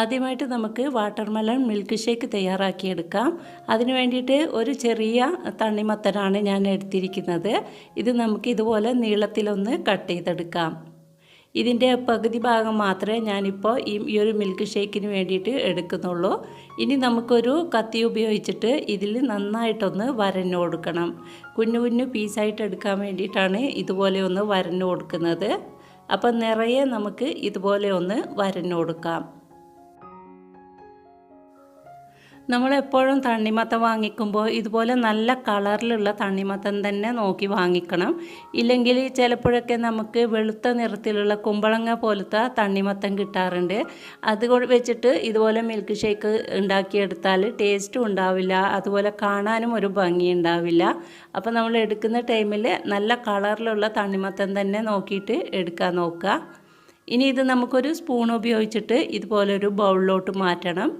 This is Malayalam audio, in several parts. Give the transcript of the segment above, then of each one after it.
ആദ്യമായിട്ട് നമുക്ക് വാട്ടർമെലൺ മിൽക്ക് ഷേക്ക് തയ്യാറാക്കിയെടുക്കാം. അതിന് വേണ്ടിയിട്ട് ഒരു ചെറിയ തണ്ണിമത്തനാണ് ഞാൻ എടുത്തിരിക്കുന്നത്. ഇത് നമുക്ക് ഇതുപോലെ നീളത്തിലൊന്ന് കട്ട് ചെയ്തെടുക്കാം. ഇതിന്റെ പകുതി ഭാഗം മാത്രമേ ഞാനിപ്പോൾ ഈ ഈ ഒരു മിൽക്ക് ഷേക്കിന് വേണ്ടിയിട്ട് എടുക്കുന്നുള്ളൂ. ഇനി നമുക്കൊരു കത്തി ഉപയോഗിച്ചിട്ട് ഇതിൽ നന്നായിട്ടൊന്ന് വരഞ്ഞു കൊടുക്കണം. കുഞ്ഞു കുഞ്ഞു പീസായിട്ട് എടുക്കാൻ വേണ്ടിയിട്ടാണ് ഇതുപോലെ ഒന്ന് വരഞ്ഞു കൊടുക്കുന്നത്. അപ്പം നിറയെ നമുക്ക് ഇതുപോലെ ഒന്ന് വരഞ്ഞു കൊടുക്കാം. നമ്മളെപ്പോഴും തണ്ണിമത്തം വാങ്ങിക്കുമ്പോൾ ഇതുപോലെ നല്ല കളറിലുള്ള തണ്ണിമത്തം തന്നെ നോക്കി വാങ്ങിക്കണം. ഇല്ലെങ്കിൽ ചിലപ്പോഴൊക്കെ നമുക്ക് വെളുത്ത നിറത്തിലുള്ള കുമ്പളങ്ങ പോലത്തെ തണ്ണിമത്തം കിട്ടാറുണ്ട്. അത് വെച്ചിട്ട് ഇതുപോലെ മിൽക്ക് ഷേക്ക് ഉണ്ടാക്കിയെടുത്താൽ ടേസ്റ്റും ഉണ്ടാവില്ല. അതുപോലെ കാണാനും ഒരു ഭംഗി ഉണ്ടാവില്ല. അപ്പോൾ നമ്മൾ എടുക്കുന്ന ടൈമിൽ നല്ല കളറിലുള്ള തണ്ണിമത്തം തന്നെ നോക്കിയിട്ട് എടുക്കാൻ നോക്കുക. ഇനി ഇത് നമുക്കൊരു സ്പൂൺ ഉപയോഗിച്ചിട്ട് ഇതുപോലൊരു ബൗളിലോട്ട് മാറ്റണം.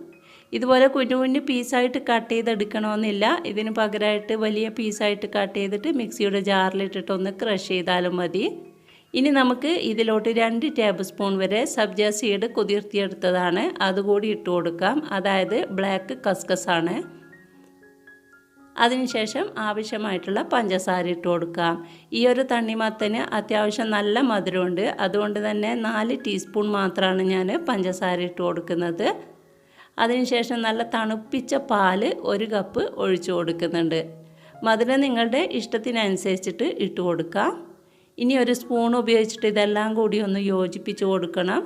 ഇതുപോലെ കുഞ്ഞു കുഞ്ഞു പീസായിട്ട് കട്ട് ചെയ്തെടുക്കണമെന്നില്ല. ഇതിന് പകരമായിട്ട് വലിയ പീസായിട്ട് കട്ട് ചെയ്തിട്ട് മിക്സിയുടെ ജാറിലിട്ടിട്ട് ഒന്ന് ക്രഷ് ചെയ്താലും മതി. ഇനി നമുക്ക് ഇതിലോട്ട് രണ്ട് ടേബിൾ സ്പൂൺ വരെ സബ്ജ സീഡ് കുതിർത്തിയെടുത്തതാണ്. അതുകൂടി ഇട്ട് കൊടുക്കാം. അതായത് ബ്ലാക്ക് കസ്കസാണ്. അതിനുശേഷം ആവശ്യമായിട്ടുള്ള പഞ്ചസാര ഇട്ട് കൊടുക്കാം. ഈ ഒരു തണ്ണിമത്തന് അത്യാവശ്യം നല്ല മധുരമുണ്ട്. അതുകൊണ്ട് തന്നെ നാല് ടീസ്പൂൺ മാത്രമാണ് ഞാൻ പഞ്ചസാര ഇട്ട് കൊടുക്കുന്നത്. അതിനുശേഷം നല്ല തണുപ്പിച്ച പാൽ ഒരു കപ്പ് ഒഴിച്ചു കൊടുക്കുന്നുണ്ട്. മധുരം നിങ്ങളുടെ ഇഷ്ടത്തിനനുസരിച്ചിട്ട് ഇട്ട് കൊടുക്കാം. ഇനി ഒരു സ്പൂൺ ഉപയോഗിച്ചിട്ട് ഇതെല്ലാം കൂടി ഒന്ന് യോജിപ്പിച്ച് കൊടുക്കണം.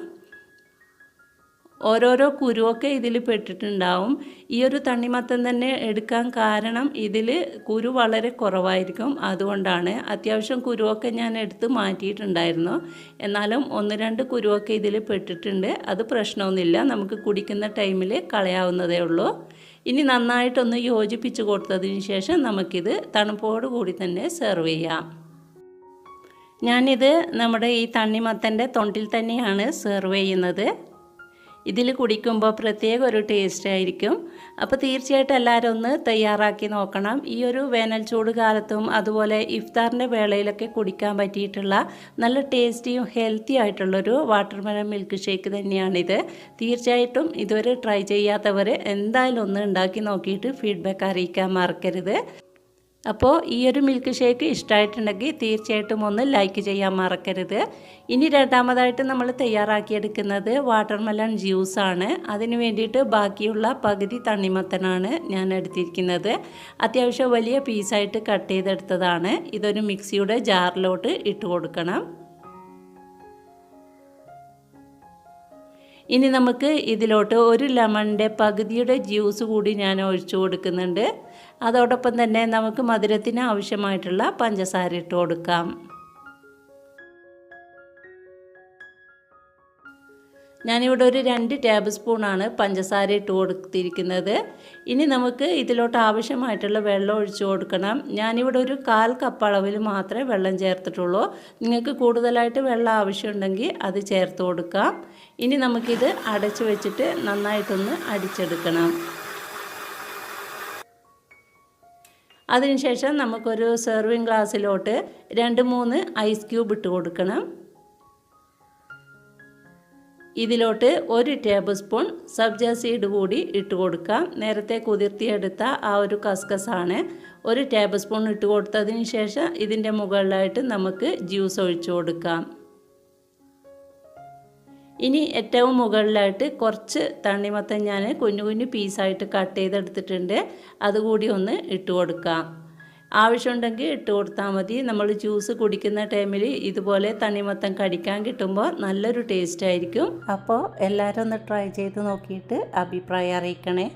ഓരോരോ കുരുവൊക്കെ ഇതിൽ പെട്ടിട്ടുണ്ടാവും. ഈ ഒരു തണ്ണിമത്തം തന്നെ എടുക്കാൻ കാരണം ഇതിൽ കുരു വളരെ കുറവായിരിക്കും. അതുകൊണ്ടാണ് അത്യാവശ്യം കുരുവൊക്കെ ഞാൻ എടുത്ത് മാറ്റിയിട്ടുണ്ടായിരുന്നു. എന്നാലും ഒന്ന് രണ്ട് കുരുവൊക്കെ ഇതിൽ പെട്ടിട്ടുണ്ട്. അത് പ്രശ്നമൊന്നുമില്ല. നമുക്ക് കുടിക്കുന്ന ടൈമിൽ കളയാവുന്നതേ ഉള്ളൂ. ഇനി നന്നായിട്ടൊന്ന് യോജിപ്പിച്ച് കൊടുത്തതിന് ശേഷം നമുക്കിത് തണുപ്പോട് കൂടി തന്നെ സെർവ് ചെയ്യാം. ഞാനിത് നമ്മുടെ ഈ തണ്ണിമത്തന്റെ തൊണ്ടിൽ തന്നെയാണ് സെർവ് ചെയ്യുന്നത്. ഇതിൽ കുടിക്കുമ്പോൾ പ്രത്യേക ഒരു ടേസ്റ്റ് ആയിരിക്കും. അപ്പോൾ തീർച്ചയായിട്ടും എല്ലാവരും ഒന്ന് തയ്യാറാക്കി നോക്കണം. ഈ ഒരു വേനൽ ചൂട് കാലത്തും അതുപോലെ ഇഫ്താറിന്റെ വേളയിലൊക്കെ കുടിക്കാൻ പറ്റിയിട്ടുള്ള നല്ല ടേസ്റ്റിയും ഹെൽത്തി ആയിട്ടുള്ളൊരു വാട്ടർമെലൺ മിൽക്ക് ഷേക്ക് തന്നെയാണിത്. തീർച്ചയായിട്ടും ഇതുവരെ ട്രൈ ചെയ്യാത്തവർ എന്തായാലും ഒന്ന് ഉണ്ടാക്കി നോക്കിയിട്ട് ഫീഡ്ബാക്ക് അറിയിക്കാൻ മറക്കരുത്. അപ്പോൾ ഈ ഒരു മിൽക്ക് ഷേക്ക് ഇഷ്ടമായിട്ടുണ്ടെങ്കിൽ തീർച്ചയായിട്ടും ഒന്ന് ലൈക്ക് ചെയ്യാൻ മറക്കരുത്. ഇനി രണ്ടാമതായിട്ട് നമ്മൾ തയ്യാറാക്കിയെടുക്കുന്നത് വാട്ടർമെലൺ ജ്യൂസാണ് അതിന് വേണ്ടിയിട്ട് ബാക്കിയുള്ള പകുതി തണ്ണിമത്തനാണ് ഞാൻ എടുത്തിരിക്കുന്നത്. അത്യാവശ്യം വലിയ പീസായിട്ട് കട്ട് ചെയ്തെടുത്തതാണ്. ഇതൊരു മിക്സിയുടെ ജാറിലോട്ട് ഇട്ട് കൊടുക്കണം. ഇനി നമുക്ക് ഇതിലോട്ട് ഒരു ലെമണിന്റെ പകുതിയുടെ ജ്യൂസ് കൂടി ഞാൻ ഒഴിച്ചു കൊടുക്കുന്നുണ്ട്. അതോടൊപ്പം തന്നെ നമുക്ക് മധുരത്തിന് ആവശ്യമായിട്ടുള്ള പഞ്ചസാര ഇട്ട് കൊടുക്കാം. ഞാനിവിടെ ഒരു രണ്ട് ടേബിൾ സ്പൂണാണ് പഞ്ചസാര ഇട്ട് കൊടുത്തിരിക്കുന്നത്. ഇനി നമുക്ക് ഇതിലോട്ട് ആവശ്യമായിട്ടുള്ള വെള്ളം ഒഴിച്ചു കൊടുക്കണം. ഞാനിവിടെ ഒരു കാൽ കപ്പ് അളവിൽ മാത്രമേ വെള്ളം ചേർത്തിട്ടുള്ളൂ. നിങ്ങൾക്ക് കൂടുതലായിട്ട് വെള്ളം ആവശ്യമുണ്ടെങ്കിൽ അത് ചേർത്ത് കൊടുക്കാം. ഇനി നമുക്കിത് അടച്ചു വെച്ചിട്ട് നന്നായിട്ടൊന്ന് അടിച്ചെടുക്കണം. അതിനുശേഷം നമുക്കൊരു സെർവിങ് ഗ്ലാസ്സിലോട്ട് രണ്ട് മൂന്ന് ഐസ് ക്യൂബ് ഇട്ട് കൊടുക്കണം. ഇതിലോട്ട് ഒരു ടേബിൾ സ്പൂൺ സബ്ജ സീഡ് കൂടി ഇട്ട് കൊടുക്കാം. നേരത്തെ കുതിർത്തിയെടുത്ത ആ ഒരു കസ്കസാണ് ഒരു ടേബിൾ സ്പൂൺ ഇട്ട് കൊടുത്തതിന് ശേഷം ഇതിന്റെ മുകളിലായിട്ട് നമുക്ക് ജ്യൂസ് ഒഴിച്ചു കൊടുക്കാം. ഇനി ഏറ്റവും മുകളിലായിട്ട് കുറച്ച് തണ്ണിമത്തൻ ഞാൻ കുഞ്ഞു കുഞ്ഞു പീസായിട്ട് കട്ട് ചെയ്തെടുത്തിട്ടുണ്ട്. അതുകൂടി ഒന്ന് ഇട്ട് കൊടുക്കാം. ആവശ്യമുണ്ടെങ്കിൽ ഇട്ട് കൊടുത്താൽ മതി. നമ്മൾ ജ്യൂസ് കുടിക്കുന്ന ടൈമിൽ ഇതുപോലെ തണ്ണിമത്തം കടിക്കാൻ കിട്ടുമ്പോൾ നല്ലൊരു ടേസ്റ്റ് ആയിരിക്കും. അപ്പോൾ എല്ലാവരും ഒന്ന് ട്രൈ ചെയ്ത് നോക്കിയിട്ട് അഭിപ്രായം അറിയിക്കണേ.